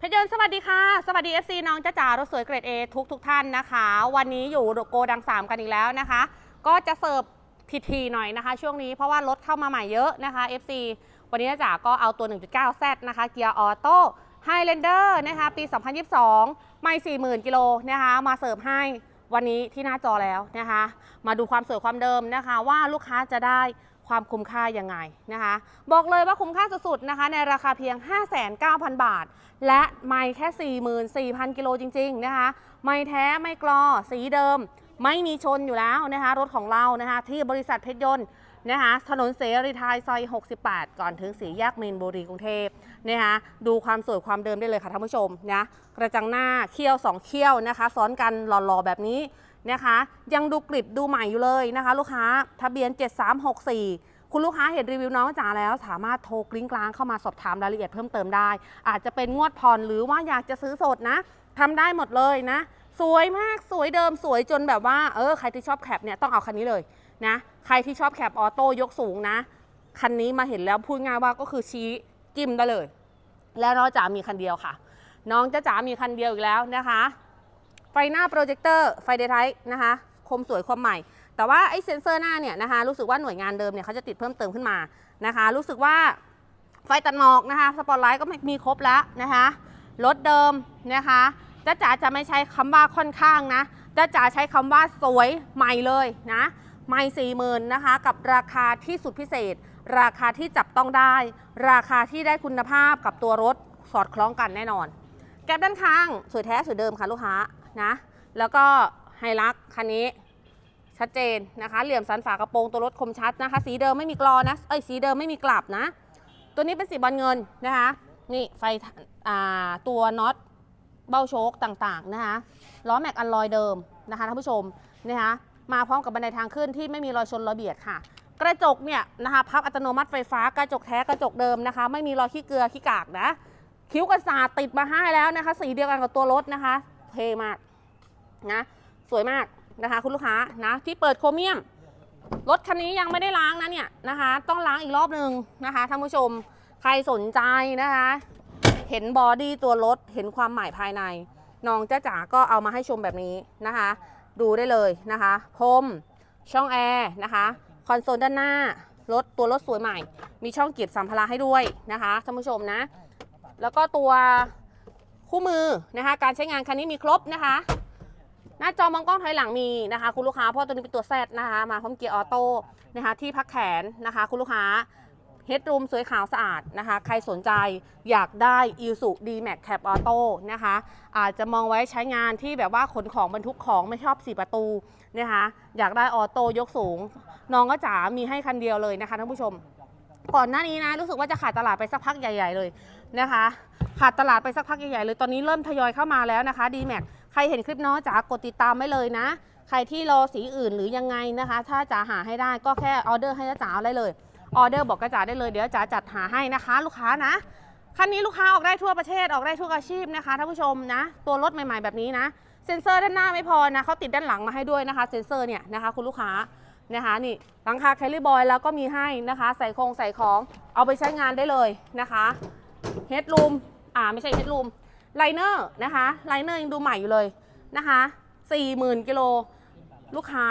เพชรยนต์สวัสดีค่ะ สวัสดี FC น้องจ้าจ๋ารถสวยเกรด A ทุกทุกๆท่านนะคะ วันนี้อยู่โกดัง 3 กันอีกแล้วนะคะ ก็จะเสิร์ฟทีๆหน่อยนะคะ ช่วงนี้เพราะว่ารถเข้ามาใหม่เยอะนะคะ FC วันนี้จ้าจ๋าก็เอาตัว 1.9Z นะคะ เกียร์ออโต้ไฮเลนเดอร์นะคะ ปี 2022 ไม่ 40,000 กิโลนะคะ มาเสิร์ฟให้วันนี้ที่หน้าจอแล้วนะคะ มาดูความสวยความเดิมนะคะ ว่าลูกค้าจะได้ ความคุ้มค่ายังไงนะคะ บอกเลยว่าคุ้มค่าสุดๆนะคะ ในราคาเพียง 59,000 บาท และไม่แค่ 44,000 กิโลจริง ๆ นะคะ ไม่แท้ไม่กรอสีเดิม ไม่มีชนอยู่แล้วนะคะ รถของเรานะคะ ที่บริษัทเพชรยนต์นะคะถนนเสรีไทยซอย 68 ก่อนถึงสีแยกมีนบุรีกรุงเทพนะคะดูความสวยความเดิมได้เลยค่ะท่านผู้ชมนะกระจังหน้าเขี้ยว 2 เขี้ยวนะคะ ซ้อนกันหล่อๆแบบนี้ นะคะ ยังดูกริบดูใหม่อยู่เลยนะคะ ลูกค้าทะเบียน 7364 คุณลูกค้าเห็นรีวิวน้องจ๋าแล้ว สามารถโทรกลิ้งกลางเข้ามาสอบถามรายละเอียดเพิ่มเติมได้ อาจจะเป็นงวดผ่อนหรือว่าอยากจะซื้อสดนะทำได้หมดเลยนะ สวยมากสวยเดิมสวยจนแบบว่าเออใครที่ชอบแคปเนี่ยต้องเอาคันนี้เลยนะใครที่ชอบแคปออโต้ยกสูงนะคันนี้มาเห็นแล้วพูดง่ายว่าก็คือชี้จิ้มได้เลย แล้วน้องจ๋ามีคันเดียวค่ะ น้องจ้าจ๋ามีคันเดียวอีกแล้วนะคะ ไฟหน้าโปรเจคเตอร์ไฟเดย์ไทนะคะคมสวยคมใหม่ แต่ว่าไอ้เซ็นเซอร์หน้าเนี่ยนะคะรู้สึกว่าหน่วยงานเดิมเนี่ยเขาจะติดเพิ่มเติมขึ้นมานะคะ รู้สึกว่าไฟตัดหมอกนะคะสปอตไลท์ก็มีครบแล้วนะคะรถเดิมนะคะจ้าจ๋าจะไม่ใช้คำว่าค่อนข้างนะจ้าจ๋าใช้คำว่าสวยใหม่เลยนะใหม่สี่หมื่นนะคะ กับราคาที่สุดพิเศษ ราคาที่จับต้องได้ ราคาที่ได้คุณภาพกับตัวรถสอดคล้องกันแน่นอน แก๊ปด้านข้างสวยแท้สวยเดิมค่ะลูกค้า นะแล้วก็ไฮลักคันนี้ชัดเจนนะคะ เหลี่ยมสันฝากระโปรงตัวรถคมชัดนะคะ สีเดิมไม่มีกรอนะเอ้ยสีเดิมไม่มีกลับนะ ตัวนี้เป็นสีบอลเงินนะคะนี่ไฟตัวน็อตเบ้าโชคต่างๆนะคะล้อแม็กอันลอยเดิมนะคะท่านผู้ชมนะคะมาพร้อมกับบันไดทางขึ้นที่ไม่มีรอยชนรอยเบียดค่ะ กระจกเนี่ยนะคะพับอัตโนมัติไฟฟ้ากระจกแท้กระจกเดิมนะคะ ไม่มีรอยขี้เกลือขี้กากนะ คิ้วกันศาติดมาให้แล้วนะคะ สีเดียวกันกับตัวรถนะคะ เท่มากนะสวยมากนะคะคุณลูกค้านะที่เปิดโครเมียม รถคันนี้ยังไม่ได้ล้างนะเนี่ยนะคะ ต้องล้างอีกรอบหนึ่งนะคะท่านผู้ชมใครสนใจนะคะ เห็นบอดี้ตัวรถเห็นความหมายภายในน้องจ้าจ๋าก็เอามาให้ชมแบบนี้นะคะ ดูได้เลยนะคะพรมช่องแอร์นะคะคอนโซลด้านหน้ารถตัวรถสวยใหม่ มีช่องเก็บสัมภาระให้ด้วยนะคะท่านผู้ชมนะ แล้วก็ตัว คู่มือนะคะ การใช้งานคันนี้มีครบนะคะ หน้าจอมองกล้องถอยหลังมีนะคะ คุณลูกค้าเพราะตัวนี้เป็นตัวแซดนะคะ มาพร้อมเกียร์ออโต้นะคะ ที่พักแขนนะคะ คุณลูกค้าเฮดรูมสวยขาวสะอาดนะคะ ใครสนใจอยากได้อิสุดีแม็กแคปออโต้นะคะ อาจจะมองไว้ใช้งานที่แบบว่าขนของบรรทุกของไม่ชอบสี่ประตูนะคะ อยากได้ออโต้ยกสูง น้องก็จ๋ามีให้คันเดียวเลยนะคะท่านผู้ชม ก่อนหน้านี้นะรู้สึกว่าจะขาดตลาดไปสักพักใหญ่ ๆ เลยนะคะ ขาดตลาดไปสักพักใหญ่ๆเลยตอนนี้เริ่มทยอยเข้ามาแล้วนะคะ d m a x ใครเห็นคลิปน้องจ๋ากดติดตามไว้เลยนะ ใครที่รอสีอื่นหรือยังไงนะคะ ถ้าจ๋าหาให้ได้ก็แค่ออเดอร์ให้จ๋าเอาได้เลยออเดอร์บอกกระจ๋าได้เลยเดี๋ยวจ๋าจัดหาให้นะคะ ลูกค้านะคันนี้ลูกค้าออกได้ทั่วประเทศออกได้ทุกอาชีพนะคะท่านผู้ชมนะ ตัวรถใหม่ๆแบบนี้นะเซ็นเซอร์ด้านหน้าไม่พอนะเขาติดด้านหลังมาให้ด้วยนะคะเซ็นเซอร์เนี่ยนะคะคุณลูกค้า นะคะนี่หลังคาแคลริบอยแล้วก็มีให้นะคะ ใส่โครงใส่ของเอาไปใช้งานได้เลยนะคะเฮดรูมอ่าไม่ใช่เฮดรูมไลเนอร์นะคะไลเนอร์ยังดูใหม่อยู่เลยนะคะ40,000กิโลลูกค้า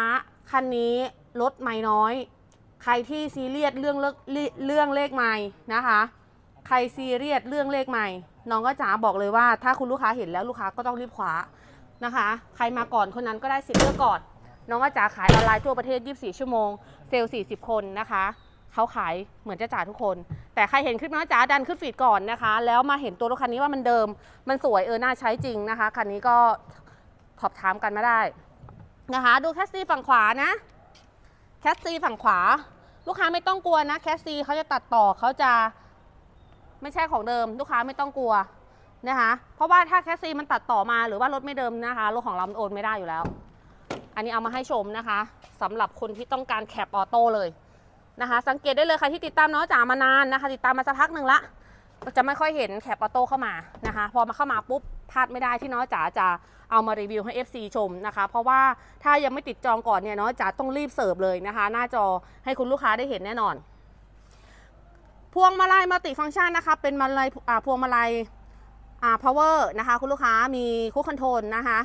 คันนี้รถไม่น้อย ใครที่ซีเรียสเรื่องเลเรื่องเลขไม่นะคะ ใครซีเรียสเรื่องเลขใหม่น้องก็จ๋าบอกเลยว่า ถ้าคุณลูกค้าเห็นแล้วลูกค้าก็ต้องรีบคว้านะคะ ใครมาก่อนคนนั้นก็ได้สิทธิ์เลือกก่อน น้องก็จ๋าขายออนไลน์ทั่วประเทศ 24 ชั่วโมง เซลล์ 40 คนนะคะเขาขายเหมือนจะจ๋าทุกคน แต่ใครเห็นคลิปน้องจ๋าดันขึ้นฟีดก่อนนะคะ แล้วมาเห็นตัวรถคันนี้ว่ามันเดิม มันสวยเออน่าใช้จริงนะคะคันนี้ก็สอบถามกันมาได้นะคะ ดูแคสซีฝั่งขวานะแคสซีฝั่งขวา ลูกค้าไม่ต้องกลัวนะแคสซีเขาจะตัดต่อเขาจะไม่ใช่ของเดิม ลูกค้าไม่ต้องกลัวนะคะ เพราะว่าถ้าแคสซีมันตัดต่อมาหรือว่ารถไม่เดิมนะคะรถของเราโอนไม่ได้อยู่แล้ว อันนี้เอามาให้ชมนะคะสำหรับคนที่ต้องการแคปออโต้เลยนะคะ สังเกตได้เลยใครที่ติดตามน้องจ๋ามานานนะคะ ติดตามมาสักพักหนึ่งละก็จะไม่ค่อยเห็นแคปออโต้เข้ามานะคะ พอมาเข้ามาปุ๊บพลาดไม่ได้ที่น้องจ๋าจะเอามารีวิวให้ FC ชมนะคะ เพราะว่าถ้ายังไม่ติดจองก่อนเนี่ยน้องจ๋าต้องรีบเสิร์ฟเลยนะคะ หน้าจอให้คุณลูกค้าได้เห็นแน่นอน พวงมาลัยมัลติฟังก์ชันนะคะ เป็นมาลัยพวงมาลัยอ่า power นะคะ คุณลูกค้ามีคู่คอนโทรลนะคะ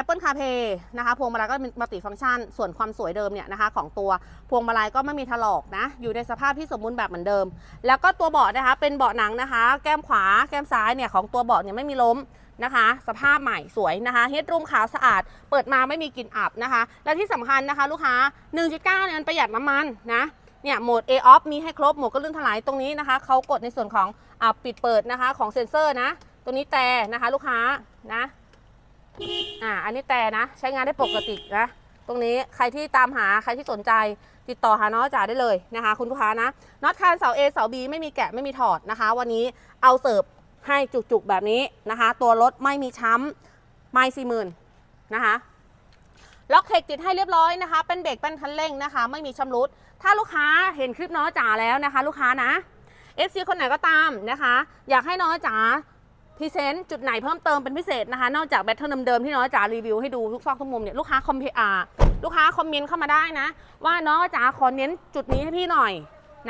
Apple CarPlay นะคะพวงมาลัยก็เป็นมัลติฟังก์ชัน ส่วนความสวยเดิมเนี่ยนะคะของตัวพวงมาลัยก็ไม่มีถลอกนะ อยู่ในสภาพที่สมบูรณ์แบบเหมือนเดิม แล้วก็ตัวเบาะนะคะเป็นเบาะหนังนะคะ แก้มขวาแก้มซ้ายเนี่ยของตัวเบาะเนี่ยไม่มีล้มนะคะ สภาพใหม่สวยนะคะเฮดรูมขาวสะอาด เปิดมาไม่มีกลิ่นอับนะคะ และที่สำคัญนะคะ ลูกค้า 1.9เนี่ยมันประหยัดน้ำมันนะเนี่ยโหมด A off มีให้ครบโหมดก็ลื่นถลายตรงนี้นะคะเขากดในส่วนของอปิดเปิดนะคะของเซ็นเซอร์นะ ตัวนี้แต่นะคะลูกค้านะ อ่า อันนี้แต่นะ ใช้งานได้ปกตินะ ตรงนี้ใครที่ตามหาใครที่สนใจติดต่อหาน้องจ๋าได้เลยนะคะ คุณลูกค้านะน็อตคานเสา A เสา B ไม่มีแกะไม่มีถอดนะคะ วันนี้เอาเสิร์ฟให้จุกๆแบบนี้นะคะ ตัวรถไม่มีช้ำไม่สี่หมื่นนะคะล็อกเทคติดให้เรียบร้อยนะคะ เป็นเบรกเป็นคันเร่งนะคะ ไม่มีชำรุด ถ้าลูกค้าเห็นคลิปน้อจ๋าแล้วนะคะ ลูกค้านะ FC คนไหนก็ตามนะคะ อยากให้น้อจ๋า พรีเซนต์จุดไหนเพิ่มเติมเป็นพิเศษนะคะ นอกจากแบตเทิลเดิมๆที่น้องจ๋ารีวิวให้ดูทุกซอกทุกมุมเนี่ยลูกค้าคอมเพอาลูกค้าคอมเมนต์เข้ามาได้นะ ว่าน้องจ๋าขอเน้นจุดนี้ให้พี่หน่อย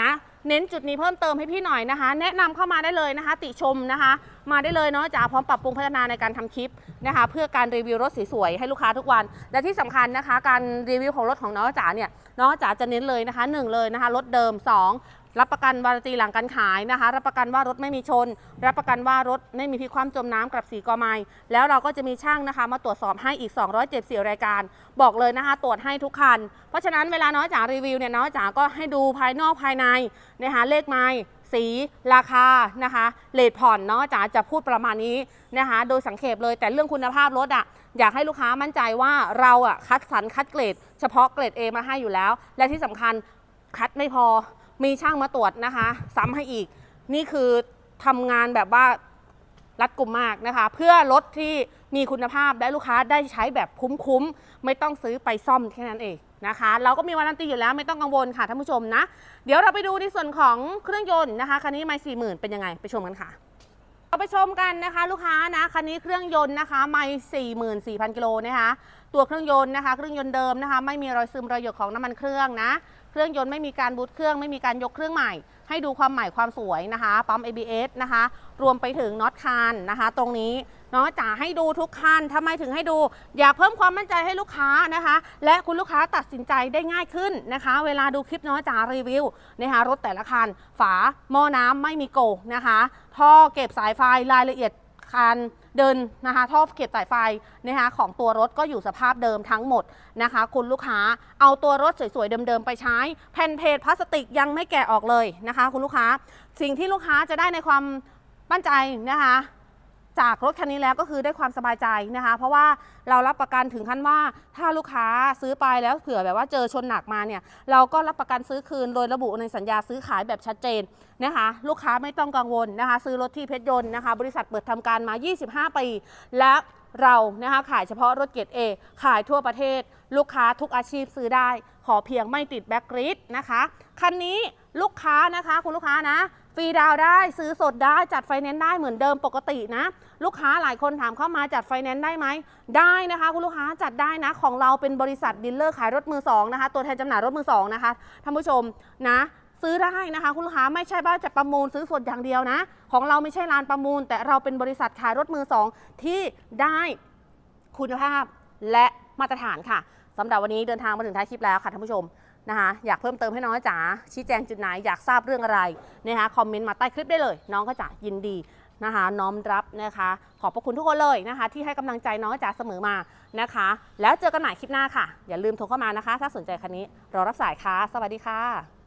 นะเน้นจุดนี้เพิ่มเติมให้พี่หน่อยนะคะ แนะนำเข้ามาได้เลยนะคะ ติชมนะคะ มาได้เลยเนาะจ๋าพร้อมปรับปรุงพัฒนาในการทำคลิปนะคะ เพื่อการรีวิวรถสวยๆให้ลูกค้าทุกวัน และที่สำคัญนะคะ การรีวิวของรถของน้องจ๋าเนี่ยน้องจ๋าจะเน้นเลยนะคะหนึ่งเลยนะคะรถเดิมสอง รับประกันวารันตีหลังการขายนะคะ รับประกันว่ารถไม่มีชน รับประกันว่ารถไม่มีพิกคว่ำจมน้ำกับสีกอไม้แล้วเราก็จะมีช่างนะคะ มาตรวจสอบให้อีก 274 รายการ บอกเลยนะคะ ตรวจให้ทุกคัน เพราะฉะนั้นเวลาน้องจ๋ารีวิวเนี่ยน้องจ๋าก็ให้ดูภายนอกภายในนะคะเลขไม้สีราคานะคะเลทผ่อนเนาะจ๋าจะพูดประมาณนี้นะคะ โดยสังเขปเลยแต่เรื่องคุณภาพรถอะอยากให้ลูกค้ามั่นใจว่าเราอะคัดสรรคัดเกรด เฉพาะเกรด A มาให้อยู่แล้ว และที่สำคัญคัดไม่พอ มีช่างมาตรวจนะคะ ซ้ำให้อีก นี่คือทำงานแบบว่ารัดกุมมากนะคะ เพื่อรถที่มีคุณภาพและลูกค้าได้ใช้แบบคุ้มๆ ไม่ต้องซื้อไปซ่อมแค่นั้นเองนะคะ เราก็มีวารันตีอยู่แล้วไม่ต้องกังวลค่ะท่านผู้ชมนะ เดี๋ยวเราไปดูในส่วนของเครื่องยนต์นะคะคันนี้ไม่สี่หมื่นเป็นยังไงไปชมกันค่ะเราไปชมกันนะคะ ลูกค้านะคันนี้เครื่องยนต์นะคะไม่สี่หมื่นสี่พันกิโลนะคะตัวเครื่องยนต์นะคะ เครื่องยนต์เดิมนะคะ ไม่มีรอยซึมรอยหยดของน้ำมันเครื่องนะ เครื่องยนต์ไม่มีการบูตเครื่องไม่มีการยกเครื่องใหม่ ให้ดูความใหม่ความสวยนะคะ ปั๊ม ABS นะคะ รวมไปถึงน็อตคานนะคะ ตรงนี้น้องจ๋าให้ดูทุกคันทำไมถึงให้ดู อยากเพิ่มความมั่นใจให้ลูกค้านะคะ และคุณลูกค้าตัดสินใจได้ง่ายขึ้นนะคะ เวลาดูคลิปน้องจ๋ารีวิวนะคะรถแต่ละคัน ฝาหม้อน้ำไม่มีโกกนะคะท่อเก็บสายไฟรายละเอียด การเดินนะคะท่อเก็บสายไฟนะคะของตัวรถก็อยู่สภาพเดิมทั้งหมดนะคะ คุณลูกค้าเอาตัวรถสวยๆ เดิมๆ ไปใช้ แผ่นเพจพลาสติกยังไม่แกะออกเลยนะคะ คุณลูกค้าสิ่งที่ลูกค้าจะได้ในความมั่นใจนะคะ จากรถคันนี้แล้วก็คือได้ความสบายใจนะคะ เพราะว่าเรารับประกันถึงขั้นว่าถ้าลูกค้าซื้อไปแล้วเผื่อแบบว่าเจอชนหนักมาเนี่ยเราก็รับประกันซื้อคืนโดยระบุในสัญญาซื้อขายแบบชัดเจนนะคะ ลูกค้าไม่ต้องกังวลนะคะ ซื้อรถที่เพชรยนต์นะคะ บริษัทเปิดทำการมา 25 ปี และเรานะคะขายเฉพาะรถเกรด A ขายทั่วประเทศ ลูกค้าทุกอาชีพซื้อได้ ขอเพียงไม่ติดแบ็กกริดนะคะ คันนี้ลูกค้านะคะ คุณลูกค้านะ รีดาวได้ซื้อสดได้จัดไฟแนนซ์ได้เหมือนเดิมปกตินะ ลูกค้าหลายคนถามเข้ามาจัดไฟแนนซ์ได้ไหม ได้นะคะ คุณลูกค้าจัดได้นะ ของเราเป็นบริษัทดีลเลอร์ขายรถมือสองนะคะ ตัวแทนจำหน่ายรถมือสองนะคะท่านผู้ชมนะซื้อได้นะคะ คุณลูกค้าไม่ใช่ว่าจะประมูลซื้อสดอย่างเดียวนะ ของเราไม่ใช่ร้านประมูล แต่เราเป็นบริษัทขายรถมือสองที่ได้คุณภาพและมาตรฐานค่ะสำหรับวันนี้เดินทางมาถึงท้ายคลิปแล้วค่ะท่านผู้ชม นะคะอยากเพิ่มเติมให้น้องจ๋าชี้แจงจุดไหนอยากทราบเรื่องอะไรนะคะคอมเมนต์มาใต้คลิปได้เลย น้องก็จะยินดีนะคะน้อมรับนะคะ ขอบพระคุณทุกคนเลยนะคะ ที่ให้กำลังใจน้องจ๋าเสมอมานะคะ แล้วเจอกันใหม่คลิปหน้าค่ะ อย่าลืมโทรเข้ามานะคะ ถ้าสนใจคันนี้รอรับสายค่ะ สวัสดีค่ะ